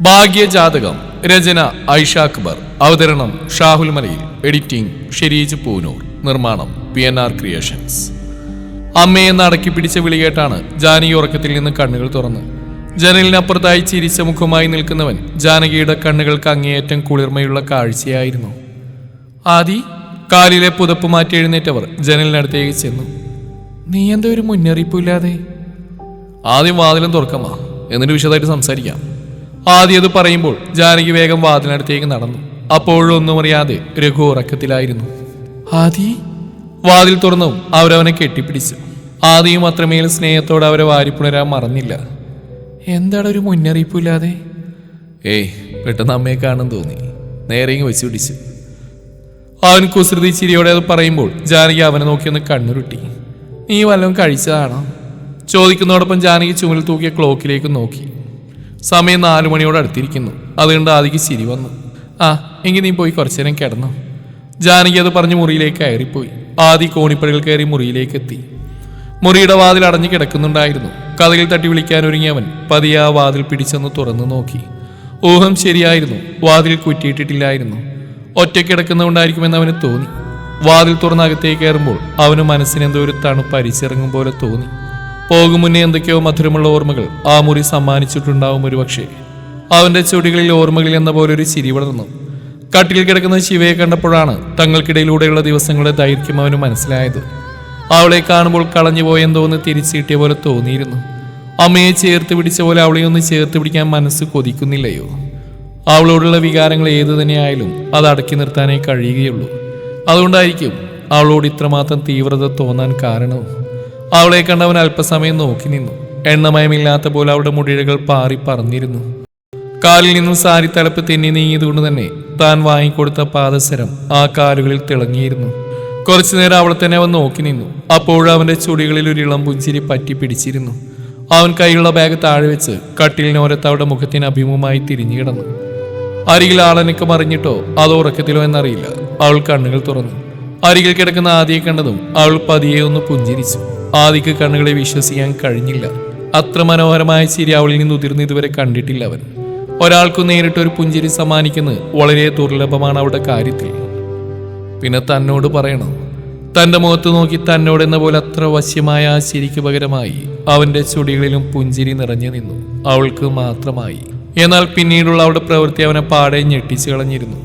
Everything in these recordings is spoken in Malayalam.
ഭാഗ്യജാതകം രചന ഐഷ അക്ബർ അവതരണം ഷാഹുൽ മലയിൽ എഡിറ്റിംഗ് ഷെരീജ് പൂനൂർ നിർമ്മാണം പി എൻ ആർ ക്രിയേഷൻസ്. അമ്മയെ നടക്കി പിടിച്ച വിളികേട്ടാണ് ജാനകി ഉറക്കത്തിൽ നിന്ന് കണ്ണുകൾ തുറന്ന്. ജനലിനപ്പുറത്തായി ചിരിച്ച മുഖമായി നിൽക്കുന്നവൻ ജാനകിയുടെ കണ്ണുകൾക്ക് അങ്ങേയറ്റം കുളിർമയുള്ള കാഴ്ചയായിരുന്നു. ആദി കാലിലെ പുതപ്പ് മാറ്റി എഴുന്നേറ്റവർ ജനലിനടുത്തേക്ക് ചെന്നു. നീ എന്താ ഒരു മുന്നറിയിപ്പില്ലാതെ ആദ്യം വാതിലും തുറക്കമാ. എന്നിട്ട് വിശദമായിട്ട് സംസാരിക്കാം. ആദ്യം അത് പറയുമ്പോൾ ജാനകി വേഗം വാതിലിനടുത്തേക്ക് നടന്നു. അപ്പോഴും ഒന്നും അറിയാതെ രഘു ഉറക്കത്തിലായിരുന്നു. ആദി? വാതിൽ തുറന്നും അവരവനെ കെട്ടിപ്പിടിച്ചു. ആദിയും അത്രമേൽ സ്നേഹത്തോടെ അവരെ വാരിപ്പുണരാൻ മറന്നില്ല. എന്താണ് ഒരു മുന്നറിയിപ്പില്ലാതെ ഏയ് പെട്ടെന്ന് അമ്മയെ കാണാൻ തോന്നി. നേരെ വെച്ച് പിടിച്ചു. അവൻ കുസൃതി ചിരിയോടെ അത് പറയുമ്പോൾ ജാനകി അവനെ നോക്കിയൊന്ന് കണ്ണുരുട്ടി. നീ വല്ലതും കഴിച്ചതാണോ? ചോദിക്കുന്നതോടൊപ്പം ജാനകി ചുമൽ തൂക്കിയ ക്ലോക്കിലേക്ക് നോക്കി. സമയം നാലു മണിയോട് അടുത്തിരിക്കുന്നു. അതുകൊണ്ട് ആദിക്ക് ചിരി വന്നു. ആ എങ്കിൽ നീ പോയി കുറച്ചു നേരം കിടന്നു. ജാനകി അത് പറഞ്ഞ് മുറിയിലേക്ക് കയറിപ്പോയി. ആദി കോണിപ്പടികൾ കയറി മുറിയിലേക്ക് എത്തി മുറിയുടെ വാതിൽ അടഞ്ഞു കിടക്കുന്നുണ്ടായിരുന്നു. കഥകിൽ തട്ടി വിളിക്കാൻ ഒരുങ്ങിയവൻ പതിയെ ആ വാതിൽ പിടിച്ചെന്ന് തുറന്നു നോക്കി. ഊഹം ശരിയായിരുന്നു. വാതിൽ കുറ്റിയിട്ടിട്ടില്ലായിരുന്നു. ഒറ്റക്കിടക്കുന്നതുകൊണ്ടായിരിക്കുമെന്ന് അവന് തോന്നി. വാതിൽ തുറന്ന് അകത്തേക്ക് കയറുമ്പോൾ അവന് മനസ്സിനെന്തോ ഒരു തണുപ്പ് അരിച്ചിറങ്ങും പോലെ തോന്നി. പോകും മുന്നേ എന്തൊക്കെയോ മധുരമുള്ള ഓർമ്മകൾ ആ മുറി സമ്മാനിച്ചിട്ടുണ്ടാവും ഒരു പക്ഷേ അവന്റെ ചുടികളിൽ ഓർമ്മകളിൽ എന്ന പോലെ ഒരു ചിരി വളർന്നു. കട്ടിൽ കിടക്കുന്ന ശിവയെ കണ്ടപ്പോഴാണ് തങ്ങൾക്കിടയിലൂടെയുള്ള ദിവസങ്ങളുടെ ദൈർഘ്യം അവന് മനസ്സിലായത്. അവളെ കാണുമ്പോൾ കളഞ്ഞുപോയെന്ന് തോന്നി തിരിച്ചു കിട്ടിയ പോലെ തോന്നിയിരുന്നു. അമ്മയെ ചേർത്ത് പിടിച്ച പോലെ അവളെ ഒന്ന് ചേർത്ത് പിടിക്കാൻ മനസ്സ് കൊതിക്കുന്നില്ലയോ? അവളോടുള്ള വികാരങ്ങൾ ഏതു തന്നെയായാലും അത് അടക്കി നിർത്താനേ കഴിയുകയുള്ളൂ. അതുകൊണ്ടായിരിക്കും അവളോട് ഇത്രമാത്രം തീവ്രത തോന്നാൻ കാരണവും അവളെ കണ്ടവൻ അല്പസമയം നോക്കി നിന്നു. എണ്ണമയമില്ലാത്ത പോലെ അവളുടെ മുടിഴകൾ പാറി പറഞ്ഞിരുന്നു കാലിൽ നിന്നും സാരി തലപ്പ് തെന്നി നീങ്ങിയതുകൊണ്ട് തന്നെ താൻ വാങ്ങിക്കൊടുത്ത പാദസരം ആ കാലുകളിൽ തിളങ്ങിയിരുന്നു. കുറച്ചു നേരം അവളെ തന്നെ അവൻ നോക്കി നിന്നു. അപ്പോഴും അവന്റെ ചുടികളിൽ ഒരു ഇളം പുഞ്ചിരി പറ്റി പിടിച്ചിരുന്നു. അവൻ കൈയുള്ള ബാഗ് താഴെ വെച്ച് കട്ടിലിനോരത്ത് അവളുടെ മുഖത്തിന് അഭിമുഖമായി തിരിഞ്ഞു കിടന്നു. അരികിൽ ആളനക്ക് മറിഞ്ഞിട്ടോ അതോ ഉറക്കത്തിലോ എന്നറിയില്ല. അവൾ കണ്ണുകൾ തുറന്നു. അരികിൽ കിടക്കുന്ന ആദിയെ കണ്ടതും അവൾ പതിയെ ഒന്ന് പുഞ്ചിരിച്ചു. ആദിക്ക് കണ്ണുകളെ വിശ്വസിക്കാൻ കഴിഞ്ഞില്ല. അത്ര മനോഹരമായ ചിരി അവളിൽ നിന്ന് ഉതിർന്ന് ഇതുവരെ കണ്ടിട്ടില്ല അവൻ. ഒരാൾക്കു നേരിട്ട് ഒരു പുഞ്ചിരി സമ്മാനിക്കുന്നത് വളരെ ദുർലഭമാണ് അവളുടെ കാര്യത്തിൽ. പിന്നെ തന്നോട് പറയണം. തന്റെ മുഖത്ത് നോക്കി തന്നോട് എന്ന പോലെ അത്ര വശ്യമായ ആ ചിരിക്ക് പകരമായി അവന്റെ ചുടികളിലും പുഞ്ചിരി നിറഞ്ഞു നിന്നു. അവൾക്ക് മാത്രമായി. എന്നാൽ പിന്നീടുള്ള അവളുടെ പ്രവൃത്തി അവനെ പാടെ ഞെട്ടിച്ചു കളഞ്ഞിരുന്നു.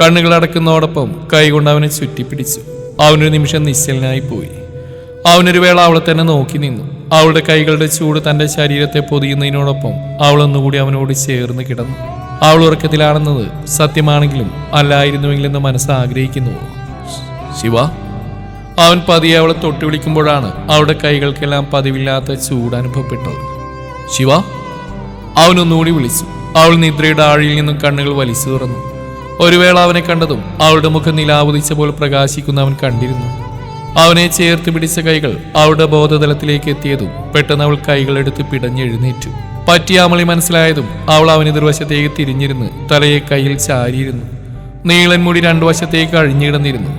കണ്ണുകൾ അടക്കുന്നതോടൊപ്പം കൈകൊണ്ട് അവനെ ചുറ്റിപ്പിടിച്ചു. അവനൊരു നിമിഷം നിശ്ചലനായി പോയി. അവനൊരു വേള അവളെ തന്നെ നോക്കി നിന്നു. അവളുടെ കൈകളുടെ ചൂട് തന്റെ ശരീരത്തെ പൊതിയുന്നതിനോടൊപ്പം അവൾ ഒന്നുകൂടി അവനോട് ചേർന്ന് കിടന്നു. അവൾ ഉറക്കത്തിലാണെന്നത് സത്യമാണെങ്കിലും അല്ലായിരുന്നുവെങ്കിലെന്ന് മനസ്സ് ആഗ്രഹിക്കുന്നു. ശിവ? അവൻ പതിയെ അവളെ തൊട്ടു വിളിക്കുമ്പോഴാണ് അവളുടെ കൈകൾക്കെല്ലാം പതിവില്ലാത്ത ചൂട് അനുഭവപ്പെട്ടത്. ശിവ? അവനൊന്നുകൂടി വിളിച്ചു. അവൾ നിദ്രയുടെ ആഴിയിൽ നിന്നും കണ്ണുകൾ വലിച്ചു തുറന്നു. ഒരു വേള അവനെ കണ്ടതും അവളുടെ മുഖം നിലാവുതിച്ച പോലെ പ്രകാശിക്കുന്ന അവൻ കണ്ടിരുന്നു. അവനെ ചേർത്ത് പിടിച്ച കൈകൾ അവളുടെ ബോധതലത്തിലേക്ക് എത്തിയതും പെട്ടെന്ന് അവൾ കൈകൾ എടുത്ത് പിടഞ്ഞെഴുന്നേറ്റു പറ്റിയ അമളി മനസ്സിലായതും അവൾ അവന് എതിർവശത്തേക്ക് തിരിഞ്ഞിരുന്ന് തലയെ കയ്യിൽ ചാരിയിരുന്നു. നീളൻ മുടി രണ്ടു വശത്തേക്ക് അഴിഞ്ഞിടന്നിരുന്നു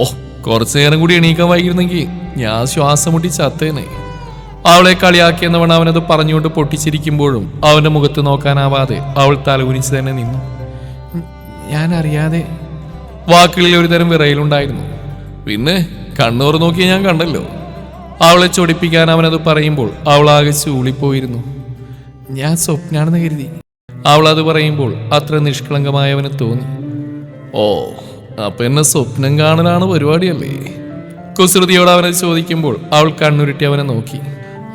ഓഹ് കുറച്ചു നേരം കൂടി എണീക്കാൻ വൈകിരുന്നെങ്കിൽ ഞാൻ ശ്വാസം മുട്ടി ചത്തേനെ. അവളെ കളിയാക്കിയെന്നവൺ അവനത് പറഞ്ഞുകൊണ്ട് പൊട്ടിച്ചിരിക്കുമ്പോഴും അവന്റെ മുഖത്ത് നോക്കാനാവാതെ അവൾ തലകുനിച്ച് തന്നെ നിന്നു. "ഉം, ഞാൻ അറിയാതെ വാക്കുകളിൽ ഒരുതരം വിറയിലുണ്ടായിരുന്നു. പിന്നെ? കണ്ണൂർ നോക്കി ഞാൻ കണ്ടല്ലോ. അവളെ ചൊടിപ്പിക്കാൻ അവനത് പറയുമ്പോൾ അവൾ ആകെ ചൂളിപ്പോയിരുന്നു. ഞാൻ സ്വപ്നാണെന്ന് കരുതി. അവൾ അത് പറയുമ്പോൾ അത്ര നിഷ്കളങ്കമായവന് തോന്നി. ഓ അപ്പൊ എന്നെ സ്വപ്നം കാണലാണ് പരിപാടിയല്ലേ? കുസൃതിയോട് അവനെ ചോദിക്കുമ്പോൾ അവൾ കണ്ണുരുട്ടി അവനെ നോക്കി.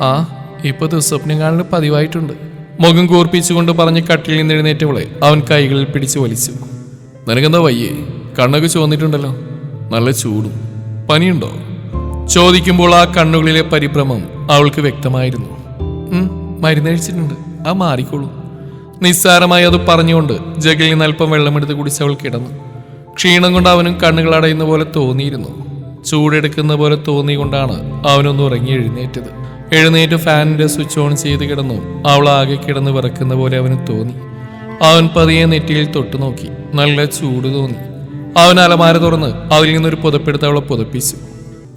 ആ ഇപ്പൊ ദുസ്വപ്നം കാണൽ പതിവായിട്ടുണ്ട്. മുഖം കൂർപ്പിച്ചുകൊണ്ട് പറഞ്ഞ് കട്ടിൽ നിന്ന് എഴുന്നേറ്റവളെ അവൻ കൈകളിൽ പിടിച്ചു വലിച്ചു. നിനക്കെന്താ വയ്യേ? കണ്ണൊക്കെ ചുവന്നിട്ടുണ്ടല്ലോ. നല്ല ചൂടും. പനിയുണ്ടോ? ചോദിക്കുമ്പോൾ ആ കണ്ണുകളിലെ പരിഭ്രമം അവൾക്ക് വ്യക്തമായിരുന്നു. മരുന്നഴിച്ചിട്ടുണ്ട് ആ മാറിക്കോളൂ. നിസ്സാരമായി അത് പറഞ്ഞുകൊണ്ട് ജഗലിൽ നിന്ന് അല്പം വെള്ളമെടുത്ത് കുടിച്ച് അവൾ കിടന്നു. ക്ഷീണം കൊണ്ട് അവനും കണ്ണുകൾ അടയുന്ന പോലെ തോന്നിയിരുന്നു. ചൂടെടുക്കുന്ന പോലെ തോന്നിക്കൊണ്ടാണ് അവനൊന്ന് ഉറങ്ങി എഴുന്നേറ്റത്. എഴുന്നേറ്റ് ഫാനിന്റെ സ്വിച്ച് ഓൺ ചെയ്ത് കിടന്നു അവൾ ആകെ കിടന്ന് വിറക്കുന്ന പോലെ അവന് തോന്നി. അവൻ പതിയെ നെറ്റിയിൽ തൊട്ടു നോക്കി നല്ല ചൂട് തോന്നി. അവൻ അലമാര തുറന്ന് അതിൽ നിന്നൊരു പുതപ്പെടുത്ത് അവളെ പുതപ്പിച്ചു.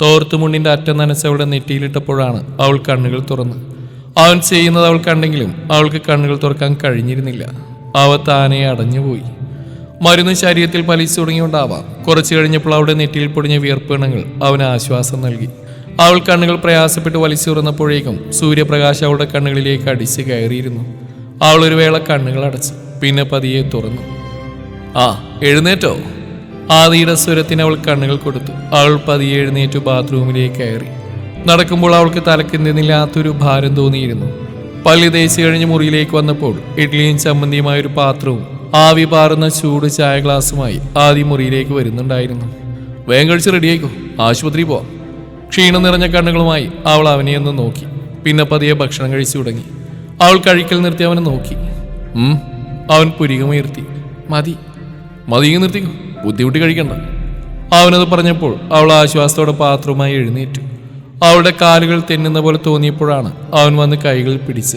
തോർത്തുമുണ്ടിന്റെ അറ്റം നനച്ച് അവളുടെ നെറ്റിയിലിട്ടപ്പോഴാണ് അവൾ കണ്ണുകൾ തുറന്ന്. അവൻ ചെയ്യുന്നത് അവൾ കണ്ടെങ്കിലും അവൾക്ക് കണ്ണുകൾ തുറക്കാൻ കഴിഞ്ഞിരുന്നില്ല. അവ താനെ അടഞ്ഞുപോയി. മരുന്ന് ശരീരത്തിൽ പലിച്ചു തുടങ്ങിയുണ്ടാവാം കുറച്ചു കഴിഞ്ഞപ്പോൾ അവളുടെ നെറ്റിയിൽ പൊടിഞ്ഞ വിയർപ്പിണങ്ങൾ അവന് ആശ്വാസം നൽകി. അവൾ കണ്ണുകൾ പ്രയാസപ്പെട്ട് വലിച്ചു തുറന്നപ്പോഴേക്കും സൂര്യപ്രകാശം അവളുടെ കണ്ണുകളിലേക്ക് അടിച്ച് കയറിയിരുന്നു. അവൾ ഒരു വേള കണ്ണുകൾ അടച്ചു. പിന്നെ പതിയെ തുറന്നു. ആ എഴുന്നേറ്റോ? ആദിയുടെ സ്വരത്തിന് അവൾ കണ്ണുകൾ കൊടുത്തു. അവൾ പതിയെ എഴുന്നേറ്റു ബാത്റൂമിലേക്ക് കയറി. നടക്കുമ്പോൾ അവൾക്ക് തലക്കെന്തെന്നില്ലാത്തൊരു ഭാരം തോന്നിയിരുന്നു. പള്ളി തേച്ച് കഴിഞ്ഞ് മുറിയിലേക്ക് വന്നപ്പോൾ ഇഡ്ഡലിയും ചമ്മന്തിയുമായ ഒരു പാത്രവും ആവി പാറുന്ന ചൂട് ചായ ഗ്ലാസുമായി ആദ്യ മുറിയിലേക്ക് വരുന്നുണ്ടായിരുന്നു. വേഗം കഴിച്ച് റെഡിയായിക്കോ. ആശുപത്രി പോവാം. ക്ഷീണം നിറഞ്ഞ കണ്ണുകളുമായി അവൾ അവനെ ഒന്ന് നോക്കി. പിന്നെ പതിയെ ഭക്ഷണം കഴിച്ചു തുടങ്ങി. അവൾ കഴിക്കൽ നിർത്തി അവനെ നോക്കി. അവൻ പുരികമുയർത്തി. മതി. മതിയെ നിർത്തിക്കോ. ബുദ്ധിമുട്ടി കഴിക്കണ്ട. അവനത് പറഞ്ഞപ്പോൾ അവൾ ആശ്വാസത്തോടെ പാത്രവുമായി എഴുന്നേറ്റു. അവളുടെ കാലുകൾ തെന്നുന്ന പോലെ തോന്നിയപ്പോഴാണ് അവൻ വന്ന് കൈകൾ പിടിച്ച്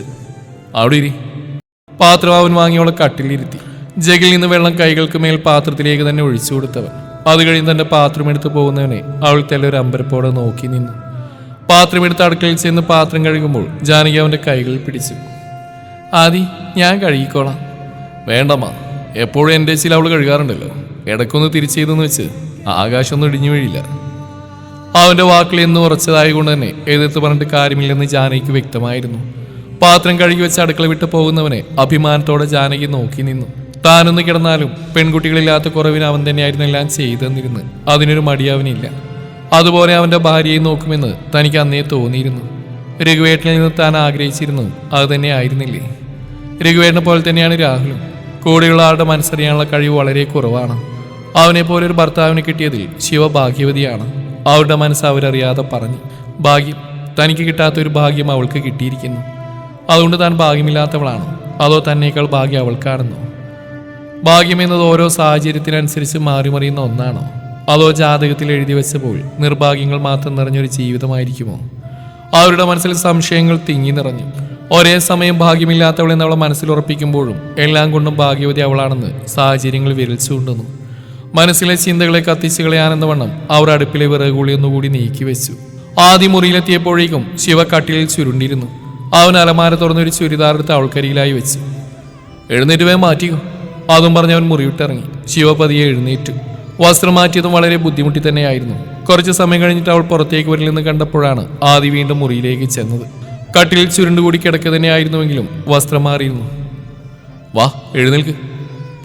അവിടെ ഇരി. പാത്രം അവൻ വാങ്ങി അവളെ കട്ടിലിരുത്തി. ജഗിൽ നിന്ന് വെള്ളം കൈകൾക്ക് മേൽ പാത്രത്തിലേക്ക് തന്നെ ഒഴിച്ചു കൊടുത്തവൻ. അത് കഴിഞ്ഞ് തന്റെ പാത്രം എടുത്തു പോകുന്നവനെ അവൾ തല ഒരു അമ്പരപ്പോടെ നോക്കി നിന്നു. പാത്രം എടുത്ത് അടുക്കളയിൽ ചെന്ന് പാത്രം കഴുകുമ്പോൾ ജാനകി അവന്റെ കൈകൾ പിടിച്ചു. ആദി ഞാൻ കഴുകിക്കോളാം. വേണ്ടമ്മ എപ്പോഴും എന്റെ ചില അവൾ കഴുകാറുണ്ടല്ലോ. ഇടയ്ക്കൊന്ന് തിരിച്ചു ചെയ്തെന്ന് വെച്ച് ആകാശമൊന്നും ഇടിഞ്ഞു വീഴില്ല. അവന്റെ വാക്കിൽ എന്ന് ഉറച്ചതായതുകൊണ്ട് തന്നെ എതിർത്ത് പറഞ്ഞിട്ട് കാര്യമില്ലെന്ന് ജാനകിക്ക് വ്യക്തമായിരുന്നു. പാത്രം കഴുകി വെച്ച് അടുക്കള വിട്ട് പോകുന്നവനെ അഭിമാനത്തോടെ ജാനകി നോക്കി നിന്നു. താനൊന്ന് കിടന്നാലും പെൺകുട്ടികളില്ലാത്ത കുറവിന് അവൻ തന്നെയായിരുന്നു എല്ലാം ചെയ്തെന്നിരുന്ന്. അതിനൊരു മടി അവനില്ല. അതുപോലെ അവന്റെ ഭാര്യയെ നോക്കുമെന്ന് തനിക്ക് അന്നേ തോന്നിയിരുന്നു. രഘുവേട്ടനിൽ നിന്ന് താൻ ആഗ്രഹിച്ചിരുന്നു അത് തന്നെ ആയിരുന്നില്ലേ? രഘുവേട്ടനെ പോലെ തന്നെയാണ് രാഹുലും. കൂടെയുള്ള ആളുടെ മനസ്സറിയാനുള്ള കഴിവ് വളരെ കുറവാണ്. അവനെ പോലെ ഒരു ഭർത്താവിനെ കിട്ടിയതിൽ ശിവ ഭാഗ്യവതിയാണ് അവരുടെ മനസ്സ് അവരറിയാതെ പറഞ്ഞു ഭാഗ്യം തനിക്ക് കിട്ടാത്ത ഒരു ഭാഗ്യം അവൾക്ക് കിട്ടിയിരിക്കുന്നു. അതുകൊണ്ട് താൻ ഭാഗ്യമില്ലാത്തവളാണ്. അതോ തന്നേക്കാൾ ഭാഗ്യം അവൾക്കാണെന്നോ? ഭാഗ്യം എന്നത് ഓരോ സാഹചര്യത്തിനനുസരിച്ച് മാറി മറിയുന്ന ഒന്നാണോ? അതോ ജാതകത്തിൽ എഴുതി വെച്ചപ്പോൾ നിർഭാഗ്യങ്ങൾ മാത്രം നിറഞ്ഞൊരു ജീവിതമായിരിക്കുമോ? അവരുടെ മനസ്സിൽ സംശയങ്ങൾ തിങ്ങി നിറഞ്ഞു. ഒരേ സമയം ഭാഗ്യമില്ലാത്തവളെന്ന് അവളെ മനസ്സിൽ ഉറപ്പിക്കുമ്പോഴും എല്ലാം കൊണ്ടും ഭാഗ്യവതി അവളാണെന്ന് സാഹചര്യങ്ങൾ വിരൽ മനസ്സിലെ ചിന്തകളെ കത്തിച്ചു കളയാനെന്ന വണ്ണം അവർ അടുപ്പിലെ വിറകുളി ഒന്നുകൂടി നീക്കി വെച്ചു. ആദ്യ മുറിയിലെത്തിയപ്പോഴേക്കും ശിവ കട്ടിലിൽ ചുരുണ്ടിരുന്നു. അവൻ അലമാര തുറന്നൊരു ചുരിദാർ എടുത്ത് അവൾക്കരിയിലായി വെച്ചു. എഴുന്നേറ്റ് വേഗം മാറ്റിയോ അതും പറഞ്ഞ് അവൻ മുറിവിട്ടിറങ്ങി. ശിവപതിയെ എഴുന്നേറ്റു. വസ്ത്രം മാറ്റിയതും വളരെ ബുദ്ധിമുട്ടി തന്നെയായിരുന്നു. കുറച്ച് സമയം കഴിഞ്ഞിട്ട് അവൾ പുറത്തേക്ക് വരില്ലെന്ന് കണ്ടപ്പോഴാണ് ആദി വീണ്ടും മുറിയിലേക്ക് ചെന്നത്. കട്ടിലിൽ ചുരുണ്ടുകൂടി കിടക്കുക തന്നെയായിരുന്നുവെങ്കിലും വസ്ത്രം മാറിയിരുന്നു. വാ എഴുന്നേൽക്ക്.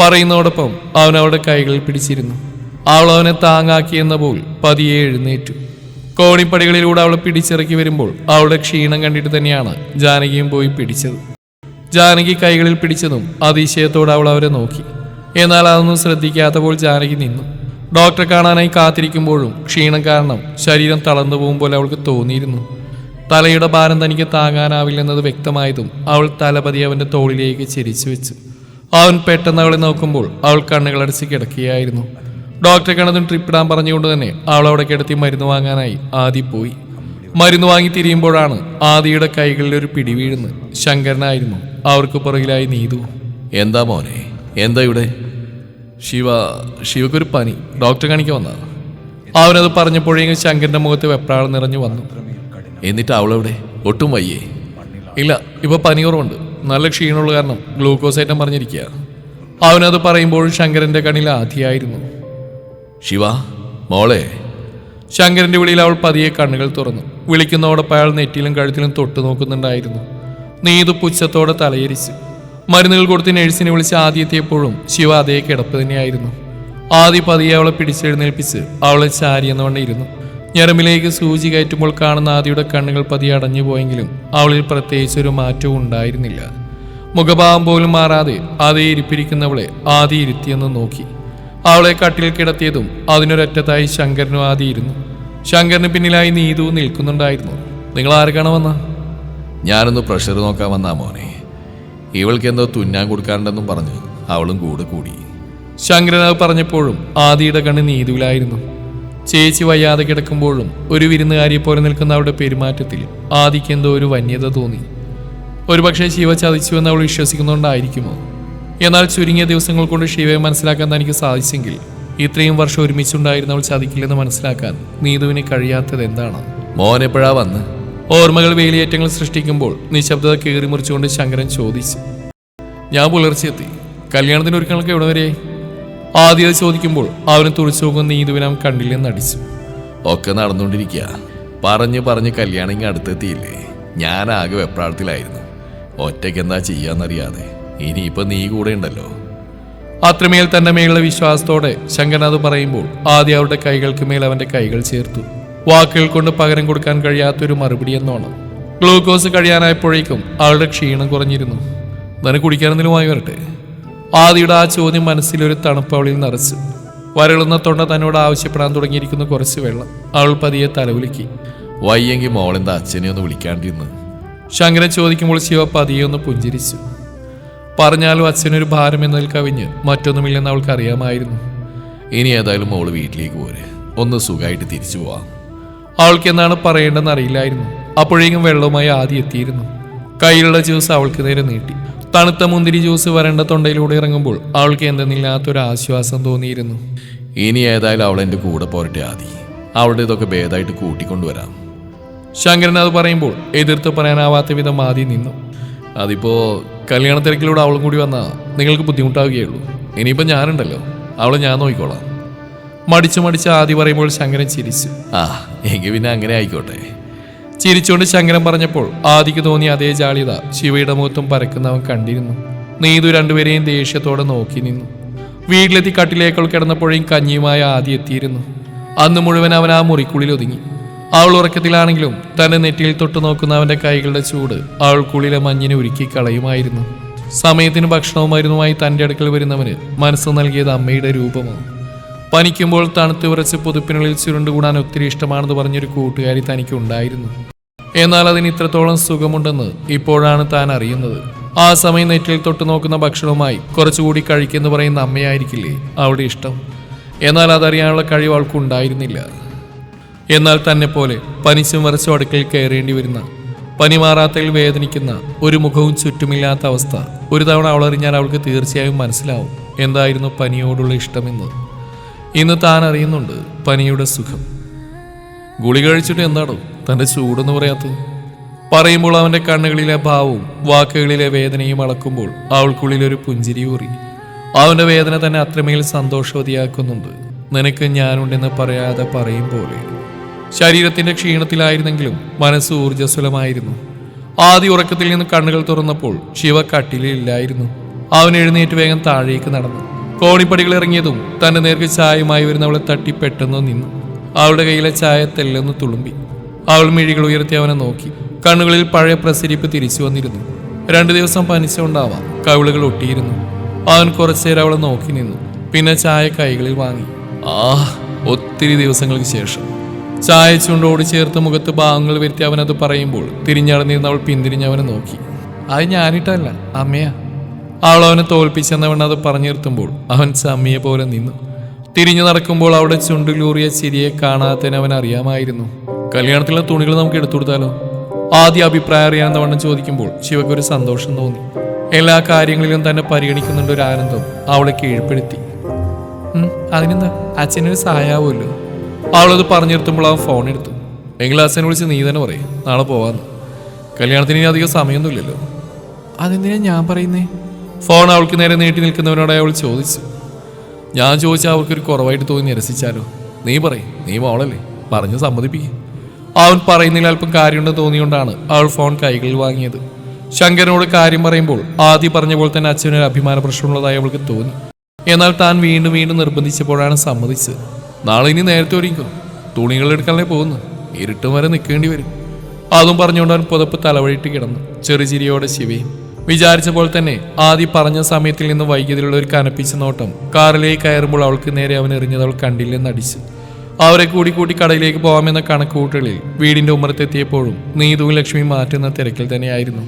പറയുന്നതോടൊപ്പം അവൻ അവളുടെ കൈകൾ പിടിച്ചിരുന്നു. അവൾ അവനെ താങ്ങാക്കിയെന്ന പോൽ പതിയെ എഴുന്നേറ്റു. കോണിപ്പടികളിലൂടെ അവളെ പിടിച്ചിറക്കി വരുമ്പോൾ അവളുടെ ക്ഷീണം കണ്ടിട്ട് തന്നെയാണ് ജാനകിയും പോയി പിടിച്ചത്. ജാനകി കൈകളിൽ പിടിച്ചതും അതിശയത്തോടെ അവൾ അവരെ നോക്കി. എന്നാൽ അതൊന്നും ശ്രദ്ധിക്കാത്ത ജാനകി നിന്നു. ഡോക്ടറെ കാണാനായി കാത്തിരിക്കുമ്പോഴും ക്ഷീണം കാരണം ശരീരം തളർന്നു പോകും പോലെ അവൾക്ക് തോന്നിയിരുന്നു. തലയുടെ ഭാരം തനിക്ക് താങ്ങാനാവില്ലെന്നത് വ്യക്തമായതും അവൾ തലപതി അവന്റെ തോളിലേക്ക് ചിരിച്ചു വെച്ചു. അവൻ പെട്ടെന്ന് അവളെ നോക്കുമ്പോൾ അവൾ കണ്ണുകളടച്ച് കിടക്കുകയായിരുന്നു. ഡോക്ടറെ കണ്ടതും ട്രിപ്പ് ഇടാൻ പറഞ്ഞുകൊണ്ട് തന്നെ അവൾ അവിടെ കിടത്തി മരുന്ന് വാങ്ങാനായി ആദി പോയി. മരുന്ന് വാങ്ങി തിരിയുമ്പോഴാണ് ആദിയുടെ കൈകളിൽ ഒരു പിടി വീഴുന്നത്. ശങ്കരനായിരുന്നു. അവർക്ക് പുറകിലായി നീതു. എന്താ മോനെ? എന്താ ഇവിടെ? ശിവ ശിവക്കൊരു പനി. ഡോക്ടറെ കാണിക്കാൻ വന്നാ അവനത് പറഞ്ഞപ്പോഴേക്കും ശങ്കരന്റെ മുഖത്ത് വെപ്രാളം നിറഞ്ഞു വന്നു. എന്നിട്ട് അവളെവിടെ? ഒട്ടും വയ്യേ. ഇല്ല ഇപ്പൊ പനി കുറവുണ്ട്. നല്ല ക്ഷീണമുള്ള കാരണം ഗ്ലൂക്കോസ് ഐറ്റം പറഞ്ഞിരിക്കുക അവനത് പറയുമ്പോൾ ശങ്കരന്റെ കണിൽ ആധിയായിരുന്നു. ശിവ മോളെ. ശങ്കരന്റെ വിളിയിൽ അവൾ പതിയെ കണ്ണുകൾ തുറന്നു. വിളിക്കുന്നതോടൊപ്പം അയാൾ നെറ്റിയിലും കഴുത്തിലും തൊട്ടു നോക്കുന്നുണ്ടായിരുന്നു. നീതു പുച്ഛത്തോടെ തലയരിച്ചു. മരുന്നുകൾ കൊടുത്ത് നഴ്സിനെ വിളിച്ച് ആദ്യ എത്തിയപ്പോഴും ശിവ അതേ കിടപ്പ് തന്നെയായിരുന്നു. ആദ്യ പതിയെ അവളെ പിടിച്ചെഴുന്നേൽപ്പിച്ച് അവളെ ചാരി എന്നവണ്ണം ഇരുന്നു ഞരമ്പിലേക്ക് സൂചി കയറ്റുമ്പോൾ കാണുന്ന ആദിയുടെ കണ്ണുകൾ പതിയെ അടഞ്ഞു പോയെങ്കിലും അവളിൽ പ്രത്യേകിച്ചൊരു മാറ്റവും ഉണ്ടായിരുന്നില്ല. മുഖഭാവം പോലും മാറാതെ ആദി ഇരിപ്പിരിക്കുന്നവളെ ആദി ഇരുത്തിയെന്ന് നോക്കി. അവളെ കട്ടിൽ കിടത്തിയതും അതിനൊരറ്റത്തായി ശങ്കരനും ആദി ഇരുന്നു. ശങ്കരന് പിന്നിലായി നീതു നിൽക്കുന്നുണ്ടായിരുന്നു. നിങ്ങൾ ആർക്കാണ് വന്ന? ഞാനൊന്ന് പ്രഷർ നോക്കാൻ വന്നാ മോനെ. ഇവൾക്ക് എന്തോ തുന്നാൻ കൊടുക്കാറുണ്ടെന്നും പറഞ്ഞു. അവളും കൂടെ കൂടി. ശങ്കരൻ അത് പറഞ്ഞപ്പോഴും ആദിയുടെ കണ്ണ് നീതുവിലായിരുന്നു. ചേച്ചി വയ്യാതെ കിടക്കുമ്പോഴും ഒരു വിരുന്നുകാരിയെ പോലെ നിൽക്കുന്ന അവളുടെ പെരുമാറ്റത്തിൽ ആദിക്ക് എന്തോ ഒരു വന്യത തോന്നി. ഒരുപക്ഷെ ശിവ ചതിച്ചുവെന്ന് അവൾ വിശ്വസിക്കുന്നുണ്ടായിരിക്കുമോ എന്നാൽ ചുരുങ്ങിയ ദിവസങ്ങൾ കൊണ്ട് ശിവയെ മനസ്സിലാക്കാൻ തനിക്ക് സാധിച്ചെങ്കിൽ ഇത്രയും വർഷം ഒരുമിച്ചുണ്ടായിരുന്ന അവൾ ചതിക്കില്ലെന്ന് മനസ്സിലാക്കാൻ നീതുവിന് കഴിയാത്തത് എന്താണ്? മോനെപ്പോഴാ വന്ന്? ഓർമ്മകൾ വേലിയേറ്റങ്ങൾ സൃഷ്ടിക്കുമ്പോൾ നിശബ്ദത കീറി മുറിച്ചുകൊണ്ട് ശങ്കരൻ ചോദിച്ചു. ഞാൻ പുലർച്ചെത്തി. കല്യാണത്തിന് ഒരുക്കങ്ങൾക്ക് എവിടെ വരെയായി ആദ്യം ചോദിക്കുമ്പോൾ അവന് തുറച്ചു നോക്കുന്ന നീതുവിനാം കണ്ടില്ലെന്ന് അടിച്ചു. ഒക്കെ നടന്നുകൊണ്ടിരിക്കുക പറഞ്ഞു പറഞ്ഞ് കല്യാണം ഇങ്ങനെ അടുത്തെത്തിയില്ലേ? ഞാൻ ആകെ വെപ്രാളത്തിലായിരുന്നു. ഒറ്റയ്ക്ക് എന്താ ചെയ്യാന്നറിയാതെ. ഇനിയിപ്പോ നീ കൂടെ ഉണ്ടല്ലോ. അത്രമേൽ തന്റെ മേലുള്ള വിശ്വാസത്തോടെ ശങ്കനാഥ് പറയുമ്പോൾ ആദ്യം അവരുടെ കൈകൾക്ക് മേൽ അവന്റെ കൈകൾ ചേർത്തു. വാക്കുകൾ കൊണ്ട് പകരം കൊടുക്കാൻ കഴിയാത്തൊരു മറുപടി എന്നോണം. ഗ്ലൂക്കോസ് കഴിയാനായപ്പോഴേക്കും അവളുടെ ക്ഷീണം കുറഞ്ഞിരുന്നു. നിനക്ക് കുടിക്കാനെന്തെങ്കിലും വാങ്ങി വരട്ടെ? ആദിയുടെ ആ ചോദ്യം മനസ്സിലൊരു തണുപ്പ് അവളിൽ നിറച്ചു. വരളുന്ന തൊണ്ട തന്നോട് ആവശ്യപ്പെടാൻ തുടങ്ങിയിരിക്കുന്ന കുറച്ച് വെള്ളം അവൾ പതിയെ തലവുലുക്കി വയ്യെങ്കിൽ മോളെന്താ അച്ഛനെ ഒന്ന് വിളിക്കാണ്ടിരുന്നു? ശങ്കരൻ ചോദിക്കുമ്പോൾ ശിവ പതിയെ ഒന്ന് പുഞ്ചിരിച്ചു. പറഞ്ഞാലും അച്ഛനൊരു ഭാരം എന്നതിൽ കവിഞ്ഞ് മറ്റൊന്നുമില്ലെന്ന് അവൾക്ക് അറിയാമായിരുന്നു. ഇനി ഏതായാലും മോൾ വീട്ടിലേക്ക് പോരെ. ഒന്ന് സുഖമായിട്ട് തിരിച്ചു പോവാം. അവൾക്ക് എന്താണ് പറയേണ്ടതെന്ന് അറിയില്ലായിരുന്നു. അപ്പോഴേക്കും വെള്ളവുമായി ആദ്യം എത്തിയിരുന്നു. കയ്യിലുള്ള ജ്യൂസ് അവൾക്ക് നേരെ നീട്ടി. തണുത്ത മുന്തിരി ജ്യൂസ് വരണ്ട തൊണ്ടയിലൂടെ ഇറങ്ങുമ്പോൾ അവൾക്ക് എന്തെന്നില്ലാത്തൊരു ആശ്വാസം തോന്നിയിരുന്നു. ഇനി ഏതായാലും അവൾ എന്റെ കൂടെ പോരട്ടെ ആദി. അവളുടെ ഇതൊക്കെ ഭേദമായിട്ട് കൂട്ടിക്കൊണ്ടുവരാം. ശങ്കരൻ അത് പറയുമ്പോൾ എതിർത്ത് പറയാനാവാത്ത വിധം ആദി നിന്നു. അതിപ്പോ കല്യാണ തിരക്കിലൂടെ അവളും കൂടി വന്നാ നിങ്ങൾക്ക് ബുദ്ധിമുട്ടാവുകയുള്ളൂ. ഇനിയിപ്പോ ഞാനുണ്ടല്ലോ. അവളെ ഞാൻ നോക്കിക്കോളാം. മടിച്ചു മടിച്ച് ആദി പറയുമ്പോൾ ശങ്കരൻ ചിരിച്ചു. ആ എങ്കിൽ പിന്നെ അങ്ങനെ ആയിക്കോട്ടെ. ചിരിച്ചുകൊണ്ട് ശങ്കരൻ പറഞ്ഞപ്പോൾ ആദിക്ക് തോന്നിയ അതേ ജാളിത ശിവയുടെ മുഖത്തും പരക്കുന്നവൻ കണ്ടിരുന്നു. നീതു രണ്ടുപേരെയും ദേഷ്യത്തോടെ നോക്കി നിന്നു. വീട്ടിലെത്തി കട്ടിലേക്കൾ കിടന്നപ്പോഴേയും കഞ്ഞിയുമായ ആദി എത്തിയിരുന്നു. അന്ന് മുഴുവൻ അവൻ ആ മുറിക്കുള്ളിൽ ഒതുങ്ങി. അവൾ ഉറക്കത്തിലാണെങ്കിലും തന്റെ നെറ്റിയിൽ തൊട്ടു നോക്കുന്ന അവന്റെ കൈകളുടെ ചൂട് അവൾക്കുള്ളിലെ മഞ്ഞിനെ ഉരുക്കി കളയുമായിരുന്നു. സമയത്തിന് ഭക്ഷണവും മരുന്നുമായി തന്റെ അടുക്കൽ വരുന്നവന് മനസ്സ് നൽകിയത് അമ്മയുടെ രൂപമാണ്. പനിക്കുമ്പോൾ തണുത്ത് വിറച്ച് പുതുപ്പിനുള്ളിൽ ചുരുണ്ടുകൂടാൻ ഒത്തിരി ഇഷ്ടമാണെന്ന് പറഞ്ഞൊരു കൂട്ടുകാരി തനിക്ക് ഉണ്ടായിരുന്നു എന്നാൽ അതിന് ഇത്രത്തോളം സുഖമുണ്ടെന്ന് ഇപ്പോഴാണ് താൻ അറിയുന്നത്. ആ സമയം നെറ്റിൽ തൊട്ട് നോക്കുന്ന ഭക്ഷണവുമായി കുറച്ചുകൂടി കഴിക്കുന്നു പറയുന്ന അമ്മയായിരിക്കില്ലേ അവളുടെ ഇഷ്ടം? എന്നാൽ അതറിയാനുള്ള കഴിവ് അവൾക്കുണ്ടായിരുന്നില്ല എന്നാൽ തന്നെ പോലെ പനിച്ചും വരച്ചും അടുക്കൽ കയറേണ്ടി വരുന്ന പനി മാറാത്തതിൽ വേദനിക്കുന്ന ഒരു മുഖവും ചുറ്റുമില്ലാത്ത അവസ്ഥ ഒരു തവണ അവളറിഞ്ഞാൽ അവൾക്ക് തീർച്ചയായും മനസ്സിലാവും. എന്തായിരുന്നു പനിയോടുള്ള ഇഷ്ടമെന്ന്? ഇന്ന് താൻ അറിയുന്നുണ്ട് പനിയുടെ സുഖം. ഗുളി കഴിച്ചിട്ട് എന്താണോ തന്റെ ചൂടെന്ന് പറയാത്തത്? പറയുമ്പോൾ അവന്റെ കണ്ണുകളിലെ ഭാവവും വാക്കുകളിലെ വേദനയും അളക്കുമ്പോൾ അവൾക്കുള്ളിൽ ഒരു പുഞ്ചിരി ഊറി. അവന്റെ വേദന തന്നെ അത്രമേൽ സന്തോഷവതിയാക്കുന്നുണ്ട്. നിനക്ക് ഞാനുണ്ടെന്ന് പറയാതെ പറയും പോലെ. ശരീരത്തിന്റെ ക്ഷീണത്തിലായിരുന്നെങ്കിലും മനസ്സ് ഊർജസ്വലമായിരുന്നു. ആദ്യ ഉറക്കത്തിൽ നിന്ന് കണ്ണുകൾ തുറന്നപ്പോൾ ശിവ കട്ടിലില്ലായിരുന്നു അവൻ എഴുന്നേറ്റ് വേഗം താഴേക്ക് നടന്നു. കോണിപ്പടികൾ ഇറങ്ങിയതും തന്റെ നേർക്ക് ചായയുമായി വരുന്നവളെ തട്ടി പെട്ടെന്ന് നിന്നു. അവളുടെ കയ്യിലെ ചായ തെല്ലെന്ന് തുളുമ്പി. അവൾ മിഴികൾ ഉയർത്തി അവനെ നോക്കി. കണ്ണുകളിൽ പഴയ പ്രസരിപ്പ് തിരിച്ചു വന്നിരുന്നു. രണ്ടു ദിവസം പനിച്ചുകൊണ്ടാവാം കവിളുകൾ ഒട്ടിയിരുന്നു. അവൻ കുറച്ചേരം അവളെ നോക്കി നിന്നു. പിന്നെ ചായ കൈകളിൽ വാങ്ങി. ആ ഒത്തിരി ദിവസങ്ങൾക്ക് ശേഷം. ചായ ചുണ്ടോട് ചേർത്ത് മുഖത്ത് ഭാഗങ്ങൾ വരുത്തി അവനത് പറയുമ്പോൾ തിരിഞ്ഞടന്നിരുന്ന അവൾ പിന്തിരിഞ്ഞവനെ നോക്കി. അത് ഞാനിട്ടല്ല അമ്മയാ. അവൾ അവനെ തോൽപ്പിച്ചെന്നവൻ അത് പറഞ്ഞു നിർത്തുമ്പോൾ അവൻ സമ്മിയെ പോലെ നിന്നു. തിരിഞ്ഞു നടക്കുമ്പോൾ അവിടെ ചുണ്ടിലൂറിയ ചിരിയെ കാണാത്തതിന് അവൻ അറിയാമായിരുന്നു. കല്യാണത്തിലുള്ള തുണികൾ നമുക്ക് എടുത്തു കൊടുത്താലോ? ആദ്യ അഭിപ്രായം അറിയാവുന്ന വണ്ണം ചോദിക്കുമ്പോൾ ശിവയ്ക്ക് ഒരു സന്തോഷം തോന്നി. എല്ലാ കാര്യങ്ങളിലും തന്നെ പരിഗണിക്കുന്നുണ്ട് ഒരു ആനന്ദം അവളെ കീഴ്പ്പെടുത്തി. അതിനെന്താ? അച്ഛനൊരു സഹായാവുമല്ലോ. അവളത് പറഞ്ഞു നിർത്തുമ്പോൾ അവൻ ഫോൺ എടുത്തു. എങ്കിൽ അച്ഛനെ വിളിച്ച് നീ തന്നെ പറയും. നാളെ പോവാന്ന്. കല്യാണത്തിന് ഇനി അധികം സമയമൊന്നുമില്ലല്ലോ. അതെന്തിനാ ഞാൻ പറയുന്നേ? ഫോൺ അവൾക്ക് നേരെ നീട്ടി നിൽക്കുന്നവരോട് അവൾ ചോദിച്ചു. ഞാൻ ചോദിച്ചാൽ അവൾക്കൊരു കുറവായിട്ട് തോന്നി നിരസിച്ചാലോ? നീ പറയും നീ മോളല്ലേ? പറഞ്ഞ് സമ്മതിപ്പിക്കും. അവൻ പറയുന്നതിൽ അല്പം കാര്യമുണ്ടെന്ന് തോന്നിയോണ്ടാണ് അവൾ ഫോൺ കൈകളിൽ വാങ്ങിയത്. ശങ്കരനോട് കാര്യം പറയുമ്പോൾ ആദ്യ പറഞ്ഞ പോലെ തന്നെ അച്ഛനൊരു അഭിമാന പ്രശ്നമുള്ളതായി അവൾക്ക് തോന്നി. എന്നാൽ താൻ വീണ്ടും വീണ്ടും നിർബന്ധിച്ചപ്പോഴാണ് സമ്മതിച്ചത്. നാളെ ഇനി നേരത്തെ ഒരുങ്ങിക്കും. തുണികൾ എടുക്കാനേ പോകുന്നു. ഇരുട്ടും വരെ നിൽക്കേണ്ടി വരും. അതും പറഞ്ഞുകൊണ്ട് അവൻ പുതപ്പ് തലവഴിയിട്ട് കിടന്നു. ചെറുചിരിയോടെ ശിവയും വിചാരിച്ച പോലെ തന്നെ ആദ്യം പറഞ്ഞ സമയത്തിൽ നിന്ന് വൈകിയതിലുള്ള ഒരു കനപ്പിച്ച നോട്ടം കാറിലേക്ക് കയറുമ്പോൾ അവൾക്ക് നേരെ അവൻ എറിഞ്ഞത് അവൾ കണ്ടില്ലെന്ന് അടിച്ചു. അവരെ കൂടി കൂട്ടി കടയിലേക്ക് പോകാമെന്ന കണക്കുകൂട്ടലിൽ വീടിന്റെ ഉമ്മറത്തെത്തിയപ്പോഴും നീതുവും ലക്ഷ്മിയും മാറ്റുന്ന തിരക്കിൽ തന്നെയായിരുന്നു.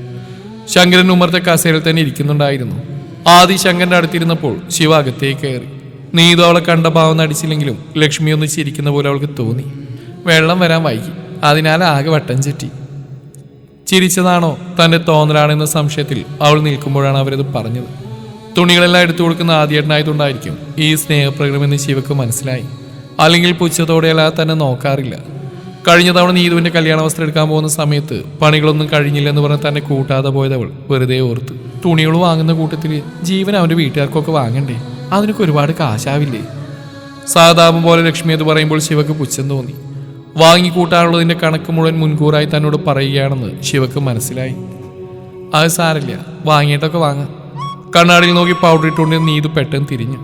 ശങ്കരൻ ഉമ്മറത്തെ കസേരയിൽ തന്നെ ഇരിക്കുന്നുണ്ടായിരുന്നു. ആദി ശങ്കരന്റെ അടുത്തിരുന്നപ്പോൾ ശിവ അകത്തേക്ക് കയറി. നീതു അവളെ കണ്ട ഭാവം നടിച്ചില്ലെങ്കിലും ലക്ഷ്മി ഒന്ന് ചിരിക്കുന്ന പോലെ അവൾക്ക് തോന്നി. വെള്ളം വരാൻ വൈകി. അതിനാൽ ആകെ വട്ടം ചുറ്റി. ചിരിച്ചതാണോ തന്റെ തോന്നലാണെന്ന സംശയത്തിൽ അവൾ നിൽക്കുമ്പോഴാണ് അവരത് പറഞ്ഞത്. തുണികളെല്ലാം എടുത്തു കൊടുക്കുന്ന ആദ്യേട്ടനായതുകൊണ്ടായിരിക്കും ഈ സ്നേഹപ്രകടനം എന്ന് ശിവക്ക് മനസ്സിലായി. അല്ലെങ്കിൽ പുച്ഛത്തോടെയല്ലാതെ തന്നെ നോക്കാറില്ല. കഴിഞ്ഞ തവണ നീതുവിന്റെ കല്യാണ വസ്ത്രം എടുക്കാൻ പോകുന്ന സമയത്ത് പണികളൊന്നും കഴിഞ്ഞില്ലെന്ന് പറഞ്ഞ് തന്നെ കൂട്ടാതെ പോയതവൾ വെറുതെ ഓർത്ത്. തുണികൾ വാങ്ങുന്ന കൂട്ടത്തിൽ ജീവൻ അവന്റെ വീട്ടുകാർക്കൊക്കെ വാങ്ങണ്ടേ? അതിനൊക്കെ ഒരുപാട് കാശാവില്ലേ? സാധാപം പോലെ ലക്ഷ്മി എന്ന് പറയുമ്പോൾ ശിവക്ക് പുച്ഛം തോന്നി. വാങ്ങിക്കൂട്ടാനുള്ളതിന്റെ കണക്ക് മുഴുവൻ മുൻകൂറായി തന്നോട് പറയുകയാണെന്ന് ശിവക്ക് മനസ്സിലായി. അത് സാരില്ല വാങ്ങിയിട്ടൊക്കെ വാങ്ങാം. കണ്ണാടിയിൽ നോക്കി പൗഡർ ഇട്ടുകൊണ്ട് നീതു പെട്ടെന്ന് തിരിഞ്ഞു.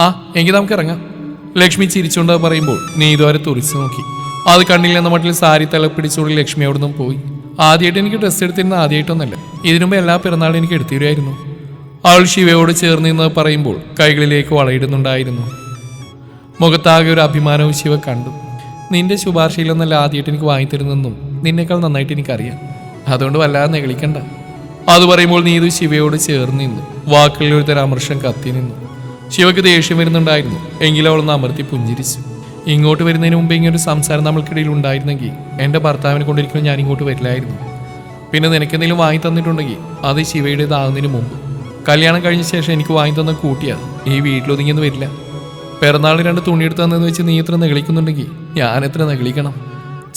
ആ എങ്കിൽ നമുക്ക് ഇറങ്ങാം. ലക്ഷ്മി ചിരിച്ചുകൊണ്ട് പറയുമ്പോൾ നീതു അവരെ തുറിച്ചു നോക്കി. അത് കണ്ണിൽ മട്ടിൽ സാരി തല പിടിച്ചുകൊണ്ട് ലക്ഷ്മി അവിടെ നിന്നും പോയി. ആദ്യമായിട്ട് എനിക്ക് ഡ്രസ്സ് എടുത്തിരുന്ന ആദ്യമായിട്ടൊന്നല്ല. ഇതിനുമ്പ് എല്ലാ പിറന്നാളും എനിക്ക് എടുത്തിരുമായിരുന്നു അവൾ ശിവയോട് ചേർന്ന് നിന്ന് പറയുമ്പോൾ കൈകളിലേക്ക് വളയിടുന്നുണ്ടായിരുന്നു. മുഖത്താകെ ഒരു അഭിമാനവും ശിവ കണ്ടു. നിന്റെ ശുപാർശയിലൊന്നല്ല ആദ്യമായിട്ട് എനിക്ക് വാങ്ങിത്തരുന്നെന്നും നിന്നേക്കാൾ നന്നായിട്ട് എനിക്കറിയാം. അതുകൊണ്ട് വല്ലാതെ നെകളിക്കണ്ട അത് പറയുമ്പോൾ നീതു ശിവയോട് ചേർന്ന് നിന്നു. വാക്കുകളിൽ ഒരു തരം അമർഷം കത്തി നിന്നു. ശിവക്ക് ദേഷ്യം വരുന്നുണ്ടായിരുന്നു. എങ്കിലും അവളൊന്ന് അമർത്തി പുഞ്ചിരിച്ചു. ഇങ്ങോട്ട് വരുന്നതിന് മുമ്പ് ഇങ്ങനെ ഒരു സംസാരം നമ്മൾക്കിടയിൽ ഉണ്ടായിരുന്നെങ്കിൽ എന്റെ ഭർത്താവിനെ കൊണ്ടിരിക്കുമ്പോൾ ഞാൻ ഇങ്ങോട്ട് വരില്ലായിരുന്നു. പിന്നെ നിനക്കെന്തെങ്കിലും വാങ്ങി തന്നിട്ടുണ്ടെങ്കിൽ അത് ശിവയുടേതാകുന്നതിന് മുമ്പ്. കല്യാണം കഴിഞ്ഞ ശേഷം എനിക്ക് വാങ്ങി തന്ന കൂട്ടിയാ ഈ വീട്ടിലൊതുങ്ങിയെന്ന് വരില്ല. പിറന്നാളിന് രണ്ട് തുണിയെടുത്ത് തന്നെന്ന് വെച്ച് നീ ഇത്ര നെകളിക്കുന്നുണ്ടെങ്കിൽ ഞാൻ എത്ര നെകളിക്കണം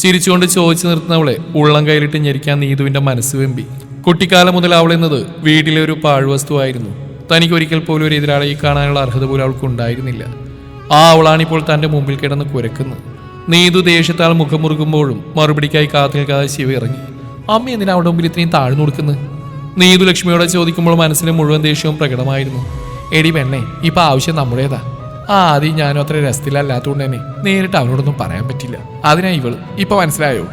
ചിരിച്ചുകൊണ്ട് ചോദിച്ചു നിർത്തുന്നവളെ ഉള്ളം കയ്യിലിട്ട് ഞെരിക്കാൻ നീതുവിന്റെ മനസ്സ് വെമ്പി. കുട്ടിക്കാലം മുതൽ അവളെന്നത് വീട്ടിലെ ഒരു പാഴ്വസ്തുവായിരുന്നു. തനിക്ക് ഒരിക്കൽ പോലും ഒരു എതിരാളിയെ കാണാനുള്ള അർഹത പോലും അവൾക്ക് ഉണ്ടായിരുന്നില്ല. ആ അവളാണിപ്പോൾ തന്റെ മുമ്പിൽ കിടന്ന് കുരക്കുന്നത് നീതു ദേഷ്യത്താൽ മുഖം മുറുകുമ്പോഴും മറുപടിക്കായി കാത്തു നിൽക്കാതെ ശിവ ഇറങ്ങി. അമ്മ എന്തിനാ അവിടെ മുമ്പിൽ ഇത്രയും താഴ്ന്നു കൊടുക്കുന്നത് നീതു ലക്ഷ്മിയോടെ ചോദിക്കുമ്പോൾ മനസ്സിന് മുഴുവൻ ദേഷ്യവും പ്രകടമായിരുന്നു. എടി പെണ്ണേ ഇപ്പൊ ആവശ്യം നമ്മുടേതാ. ആ ആദ്യം ഞാനും അത്ര രസത്തിലല്ലാത്തതുകൊണ്ട് തന്നെ നേരിട്ട് അവനോടൊന്നും പറയാൻ പറ്റില്ല. അതിനാ ഇവൾ. ഇപ്പൊ മനസ്സിലായോ?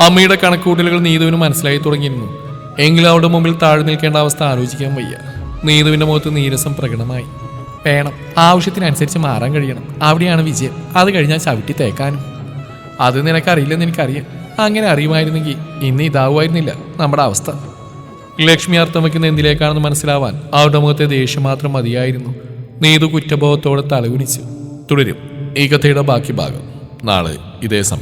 അമ്മയുടെ കണക്കൂട്ടലുകൾ നീതുവിന് മനസ്സിലായി തുടങ്ങിയിരുന്നു. എങ്കിലും അവളുടെ മുമ്പിൽ താഴ്ന്നു നിൽക്കേണ്ട അവസ്ഥ ആലോചിക്കാൻ വയ്യ. നീതുവിന്റെ മുഖത്ത് നീരസം പ്രകടമായി. വേണം ആവശ്യത്തിനനുസരിച്ച് മാറാൻ കഴിയണം. അവിടെയാണ് വിജയം. അത് കഴിഞ്ഞാൽ ചവിട്ടി തേക്കാനും. അത് നിനക്കറിയില്ലെന്ന് എനിക്കറിയാം. അങ്ങനെ അറിയുമായിരുന്നെങ്കിൽ ഇന്ന് ഇതാവുമായിരുന്നില്ല നമ്മുടെ അവസ്ഥ. ലക്ഷ്മി അർത്ഥം വയ്ക്കുന്ന എന്തിലേക്കാണെന്ന് മനസ്സിലാവാൻ അവരുടെ മുഖത്തെ ദേഷ്യം മാത്രം മതിയായിരുന്നു. നീതു കുറ്റബോധത്തോടെ തലകുനിച്ചു. തുടരും. ഈ കഥയുടെ ബാക്കി ഭാഗം. നാളെ ഇതേ സമയം.